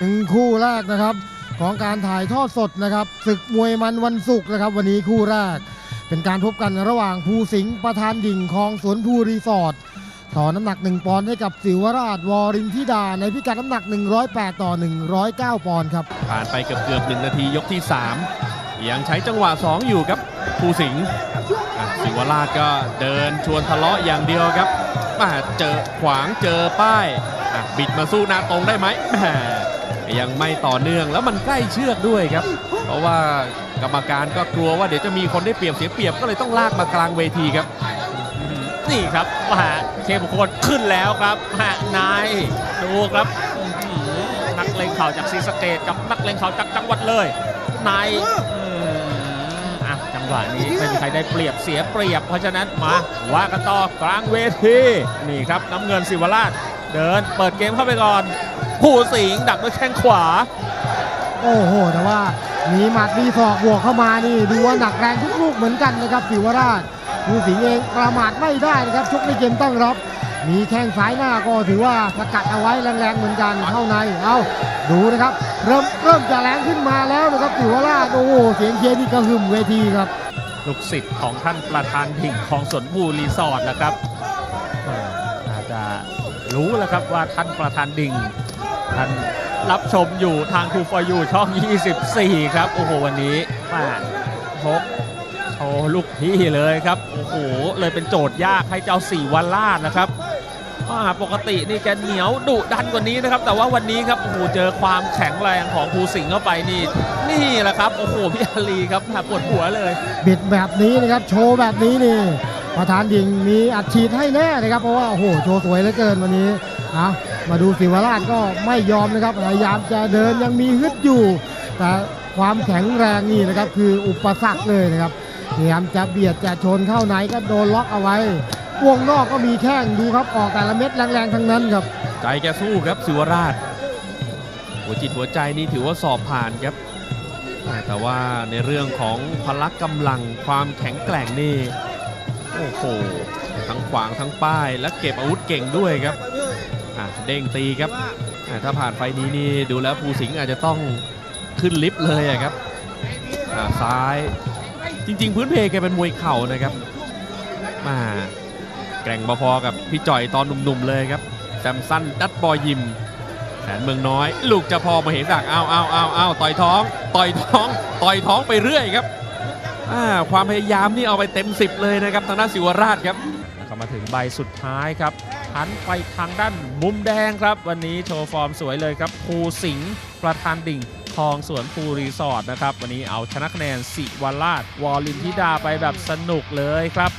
ถึงคู่แรกนะครับ ของการถ่ายทอดสดนะครับศึกมวยมันวันศุกร์นะครับ วันนี้คู่แรก เป็นการพบกันระหว่างภูสิงห์ประธานดิ่งคลองสวนภูรีสอร์ทต่อน้ำหนัก 1 ปอนด์ให้กับสิวราชวอรินทิดา ในพิกัดน้ำหนัก 108 ต่อ 109 ปอนด์ครับ ผ่านไปเกือบเกือบหนึ่งนาทียกที่ 3 ยังใช้จังหวะ 2 อยู่ครับภูสิงห์สิวราชก็เดินชวนทะเลาะอย่างเดียวครับมาเจอขวางเจอป้ายบิดมาสู้หน้าตรงได้ไหมแหม ยังไม่ต่อเนื่องแล้วมันใกล้เชือกด้วยครับ เพราะว่ากรรมการก็กลัวว่าเดี๋ยวจะมีคนได้เปรียบเสียเปรียบก็เลยต้องลากมากลางเวทีครับ นี่ครับว่าเคมงคลขึ้นแล้วครับฮะนายดูครับนักเลงข่าวจากศรีสเกดกับนักเลงข่าวจากจังหวัดเลยนายจังหวะนี้ไม่มีใครได้เปรียบเสียเปรียบ เพราะฉะนั้นมาว่ากันต่อกลางเวทีนี่ครับน้ำเงินศิวราช เดินเปิดเกมเข้าไปก่อน ผู้สิงห์ดักด้วยแข้งขวา โอ้โห แต่ว่ามีหมัดมีศอกบวกเข้ามานี่ดูว่าหนักแรงทุกลูกเหมือนกันนะครับสิวราชภูสิงห์เองประมาทไม่ได้นะครับชกในเกมตั้งรับ มีแข้งซ้ายหน้าก็ถือว่าสกัดเอาไว้แรงๆเหมือนกันเข้าในเอาดูนะครับ เริ่มเริ่มจะแรงขึ้นมาแล้วนะครับสิวราชโอ้โหเสียงเชียร์นี่กระหึ่มเวทีครับลูกศิษย์ของท่านประธานถิ่งของสวนภูรีสอร์ทนะครับเอ่ออาจจะรู้แล้วครับว่าท่านประธานดิ่ง ท่านรับชมอยู่ทางทูฟอยูช่อง 24 ครับ โอ้โห วันนี้มาพกโชว์ลูกพี่เลยครับ โอ้โห เลยเป็นโจทย์ยากให้เจ้าสี่วันลาดนะครับอ่าปกตินี่แกเหนียวดุดันกว่านี้นะครับ แต่ว่าวันนี้ครับโอ้โหเจอความแข็งแรงของภูสิงห์เข้าไปนี่ นี่แหละครับโอ้โหพี่อาลีครับปวดหัวเลย บิดแบบนี้นะครับ โชว์แบบนี้นี่ประธานดิ่งมีอัดฉีดให้แน่นะครับ เพราะว่าโอ้โหโชว์สวยเหลือเกินวันนี้ เอามาดูสิวราชก็ไม่ยอมนะครับพยายามจะเดินยังมีฮึดอยู่ แต่ความแข็งแรงนี่นะครับคืออุปสรรคเลยนะครับพยายามจะเบียดจะชนเข้าในก็โดนล็อกเอาไว้วงนอกก็มีแข้งดูครับออกแต่ละเม็ดแรงๆทั้งนั้นครับ ใจแกสู้ครับสิวราช หัวจิตหัวใจนี่ถือว่าสอบผ่านครับ แต่ว่าในเรื่องของพละกำลังความแข็งแกร่งนี่ โอ้โห ทั้งขวางทั้งป้ายและเก็บอาวุธเก่งด้วยครับ เด้งตีครับถ้าผ่านไฟนี้นี่ดูแล้วภูสิงห์อาจจะต้องขึ้นลิฟต์เลยครับซ้ายจริง ๆ พื้นเพแกเป็นมวยเข่านะครับมาแกร่งพอๆกับพี่จ่อยตอนหนุ่มๆเลยครับแซมสั้นดัตบอยยิมแสนเมืองน้อย ลูกจะพอมาเห็นดักเอาเอาเอาเอาต่อยท้อง ต่อยท้อง ต่อยท้องไปเรื่อยครับความพยายามนี่เอาไปเต็ม 10 เลยนะครับทางด้านสิวราชครับก็มาถึงใบสุดท้ายครับ หันไปทางด้านมุมแดงครับ วันนี้โชว์ฟอร์มสวยเลยครับภูสิงห์ประธานดิ่งทองสวนภูรีสอร์ทนะครับ วันนี้เอาชนะคะแนนสิวราชวอลินทิดาไปแบบสนุกเลยครับ